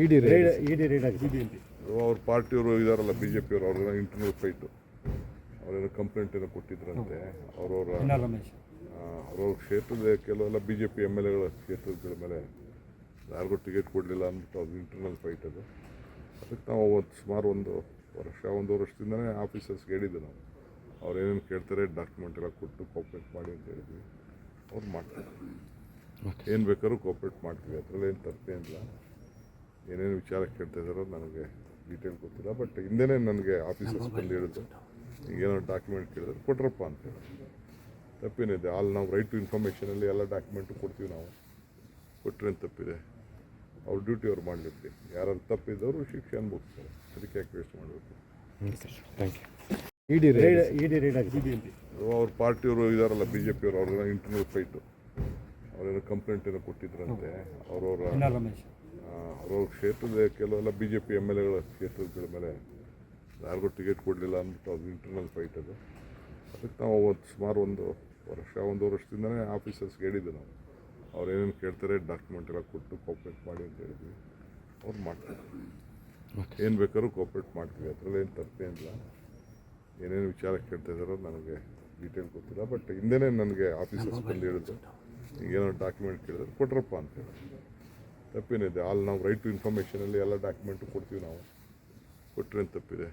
ಇಡಿ raid ED ride ಆಗಿದೆ. ಅವ್ರ ಪಾರ್ಟಿಯವರು ಇದಾರಲ್ಲ ಬಿ ಜೆ ಪಿಯವರು ಇಂಟರ್ನಲ್ ಫೈಟು ಅವರೇನೋ ಕಂಪ್ಲೇಂಟ್ ಏನೋ ಕೊಟ್ಟಿದ್ರಂತೆ. ಅವ್ರವ್ರ ಅವ್ರವ್ರ ಕ್ಷೇತ್ರದ ಕೆಲವೆಲ್ಲ B J P M L ಎಗಳ ಕ್ಷೇತ್ರಗಳ ಮೇಲೆ ಯಾರಿಗೂ ಟಿಕೆಟ್ ಕೊಡಲಿಲ್ಲ ಅಂದ್ಬಿಟ್ಟು ಅದು ಇಂಟರ್ನಲ್ ಫೈಟ್ ಅದು. ಅದಕ್ಕೆ ನಾವು ಅವತ್ತು ಸುಮಾರು ಒಂದು ವರ್ಷ ಒಂದು ವರ್ಷದಿಂದನೇ ಆಫೀಸರ್ಸ್ಗೆ ಹೇಳಿದ್ದೆ ನಾವು. ಅವ್ರು ಏನೇನು ಕೇಳ್ತಾರೆ ಡಾಕ್ಯುಮೆಂಟ್ ಎಲ್ಲ ಕೊಟ್ಟು ಕೋಪ್ರೇಟ್ ಮಾಡಿ ಅಂತ ಹೇಳಿದ್ವಿ. ಅವ್ರು ಮಾಡ್ತಾರೆ. ಏನು ಬೇಕಾದ್ರೂ ಕೋಪ್ರೇಟ್ ಮಾಡ್ತೀವಿ. ಅದರಲ್ಲಿ ಏನು ತಪ್ಪೇನಿಲ್ಲ. ಏನೇನು ವಿಚಾರ ಕೇಳ್ತಾ ಇದ್ದಾರೋ ನನಗೆ ಡೀಟೇಲ್ ಗೊತ್ತಿಲ್ಲ ಬಟ್ ಹಿಂದೆನೇ ನನಗೆ ಆಫೀಸರ್ಸ್ ಬಂದು ಹೇಳಿದ್ರು. ಏನೋ ಡಾಕ್ಯುಮೆಂಟ್ ಕೇಳಿದ್ರು ಕೊಟ್ರಪ್ಪ ಅಂತ ಹೇಳಿದ್ರು ತಪ್ಪೇನಿದೆ ಅಲ್ಲಿ ನಾವು ರೈಟ್ ಟು ಇನ್ಫಾರ್ಮೇಷನಲ್ಲಿ ಎಲ್ಲ ಡಾಕ್ಯುಮೆಂಟು ಕೊಡ್ತೀವಿ ನಾವು. ಕೊಟ್ಟರೆ ತಪ್ಪಿದೆ? ಅವ್ರ ಡ್ಯೂಟಿ ಅವ್ರು ಮಾಡಲಿಕ್ಕೆ. ಯಾರು ತಪ್ಪಿದ್ದವರು ಶಿಕ್ಷೆ ಅನುಭವಿಸ್ತಾರೆ. ಅದಕ್ಕೆ ಯಾಕೆ ವೇಸ್ಟ್ ಮಾಡಬೇಕು? Thank you ED raid ED raid ಅವ್ರ ಪಾರ್ಟಿಯವರು ಇದಾರಲ್ಲ ಬಿ ಜೆ ಪಿಯವರು ಅವ್ರನ್ನ ಇಂಟರ್ನಲ್ ಫೈಟು ಅವರೇನೋ ಕಂಪ್ಲೇಂಟ್ ಏನೋ ಕೊಟ್ಟಿದ್ರಂತೆ ಅವರವರ ಅವ್ರವ್ರ ಕ್ಷೇತ್ರದ ಕೆಲವೆಲ್ಲ B J P M L ಎಗಳ ಕ್ಷೇತ್ರಗಳ ಮೇಲೆ ಯಾರಿಗೂ ಟಿಕೆಟ್ ಕೊಡಲಿಲ್ಲ ಅಂದ್ಬಿಟ್ಟು ಅದು ಇಂಟರ್ನಲ್ ಫೈಟ್ ಅದು. ಅದಕ್ಕೆ ನಾವು ಅವತ್ತು ಸುಮಾರು ಒಂದು ವರ್ಷ ಒಂದು ವರ್ಷದಿಂದನೇ ಆಫೀಸರ್ಸ್ಗೆ ಹೇಳಿದ್ದೆ ನಾವು. ಅವ್ರು ಏನೇನು ಕೇಳ್ತಾರೆ ಡಾಕ್ಯುಮೆಂಟ್ ಎಲ್ಲ ಕೊಟ್ಟು ಕೋಪ್ರೇಟ್ ಮಾಡಿ ಅಂತ ಹೇಳಿದ್ವಿ. ಅವ್ರು ಮಾಡ್ತಾರೆ. ಏನು ಬೇಕಾದ್ರೂ ಕೋಪ್ರೇಟ್ ಮಾಡ್ತೀವಿ. ಅದರಲ್ಲಿ ಏನು ಇಲ್ಲ. ಏನೇನು ವಿಚಾರ ಕೇಳ್ತಾ ಇದ್ದಾರೋ ನನಗೆ ಡೀಟೇಲ್ ಗೊತ್ತಿಲ್ಲ. ಬಟ್ ಹಿಂದೆನೇ ನನಗೆ ಆಫೀಸರ್ಸ್ ಬಂದು ಹೇಳಿದ್ರು. ಏನೋ ಡಾಕ್ಯುಮೆಂಟ್ ಕೇಳಿದ್ರೆ ಕೊಟ್ರಪ್ಪ ಅಂತ ಹೇಳಿ. ತಪ್ಪೇನಿದೆ. ಅಲ್ಲಿ ನಾವು ರೈಟ್ ಟು ಇನ್ಫಾರ್ಮೇಷನಲ್ಲಿ ಎಲ್ಲ ಡಾಕ್ಯುಮೆಂಟು ಕೊಡ್ತೀವಿ ನಾವು. ಕೊಟ್ಟರೆ ತಪ್ಪಿದೆ?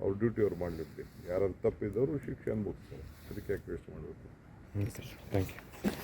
ಅವ್ರ ಡ್ಯೂಟಿ ಅವ್ರು ಮಾಡಲಿಕ್ಕೆ. ಯಾರು ತಪ್ಪಿದ್ದವರು ಶಿಕ್ಷೆ ಅನುಭವಿಸ್ತಾರೆ ಅದಕ್ಕೆ ಯಾಕೆ ವೇಸ್ಟ್ ಮಾಡಬೇಕು? Thank you